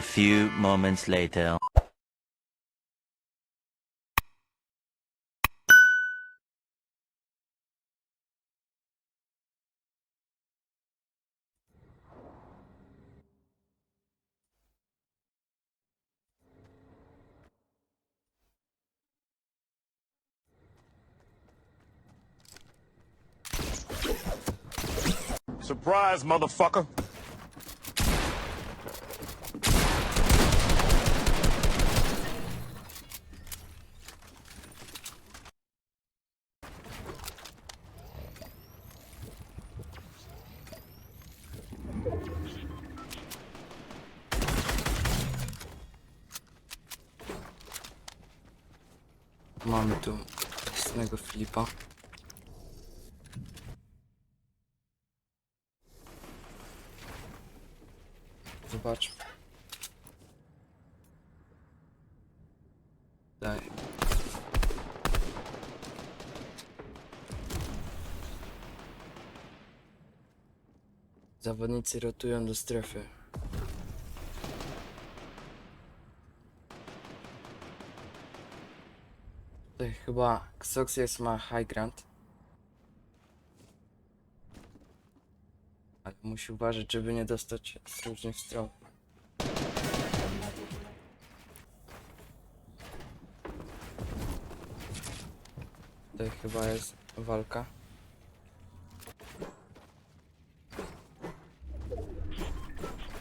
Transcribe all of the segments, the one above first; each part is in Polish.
few moments later. Surprise, motherfucker. Mamy tu jasnego Filipa. Zobacz. Daj. Zawodnicy rotują do strefy. Tutaj chyba Xoxius ma high ground. Ale musi uważać, żeby nie dostać z różnych stron. Tutaj chyba jest walka.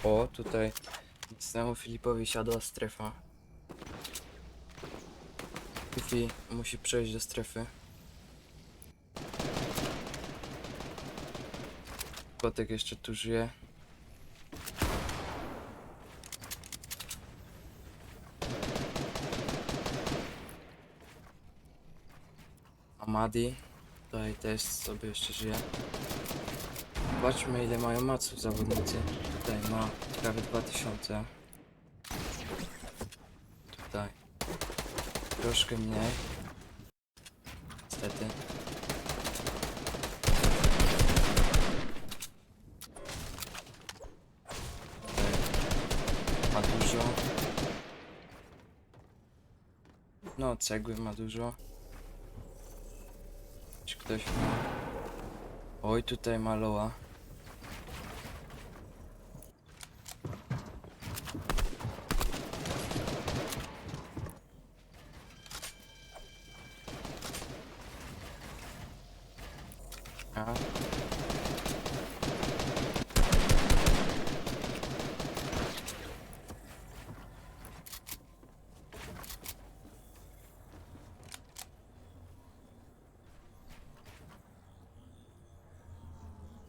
O, tutaj znowu Filipowi siadła strefa. Goofy musi przejść do strefy. Kotek jeszcze tu żyje. Amadi tutaj też sobie jeszcze żyje. Zobaczmy ile mają maców zawodnicy. Tutaj ma prawie 2000. Tutaj troszkę mniej. Niestety. Ma dużo. No, cegły ma dużo. Czy ktoś ma? Oj, tutaj ma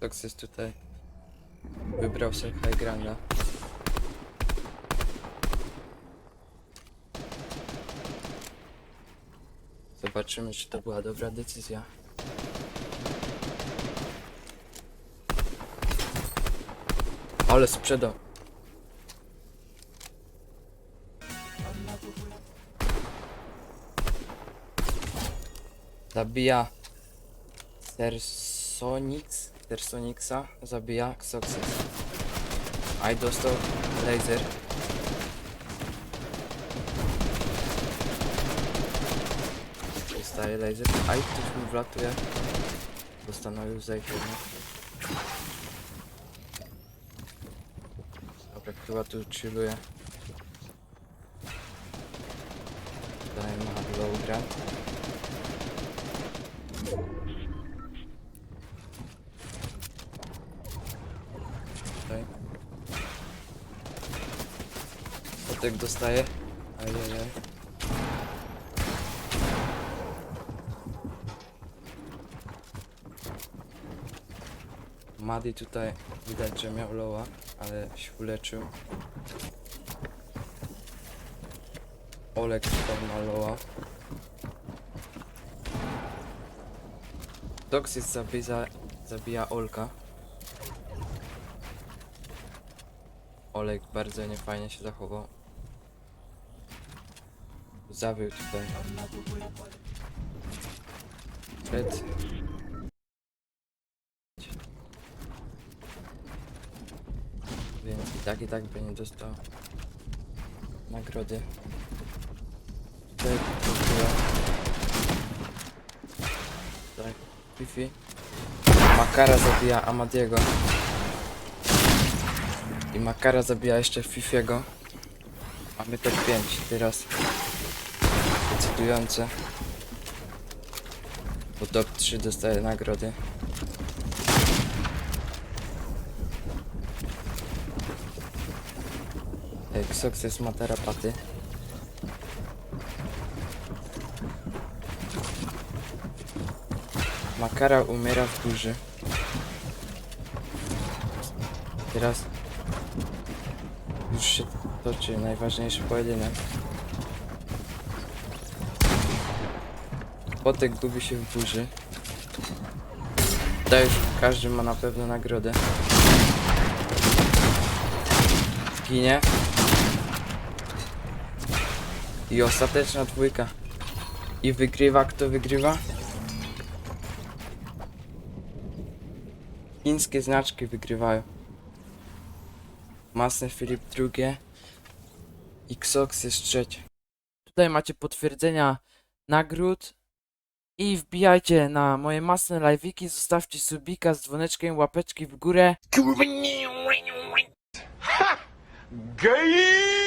Tox jest tutaj. Wybrał sobie high. Zobaczymy, czy to była dobra decyzja. Ale sprzedał. Zabija Tersonix, Tersonixa, zabija Xoxys. Aj dostał laser. Dostaje laser. Aj, ktoś mi wlatuje. Dostanowił zejście. Dobra, chyba tu chilluje. Tutaj ma ground. Tutaj. Kotek dostaje. Ajajaj. Madi tutaj widać, że miał loła, ale się uleczył. Olek tutaj ma loła. Doxys zabija, zabija Olka. Olek bardzo niefajnie się zachował. Zawił tutaj. Red. Więc i tak i tak by nie dostał. nagrody. Tutaj. Tutaj Fifi. Makara zabija Amadiego. I Makara zabija jeszcze Fifiego. Mamy top 5 teraz. Decydujące. Bo top 3 dostaje nagrody. Sukces ma terapaty. Makara umiera w burzy. Teraz już się toczy najważniejszy pojedynek. Potek gubi się w burzy. Tutaj już każdy ma na pewno nagrodę. Zginie. I ostateczna dwójka. I wygrywa, kto wygrywa? Chińskie znaczki wygrywają. Masny Filip drugie. I Xox jest trzecie. Tutaj macie potwierdzenia nagród. I wbijajcie na moje masne live'iki, zostawcie subika z dzwoneczkiem, łapeczki w górę. Gay!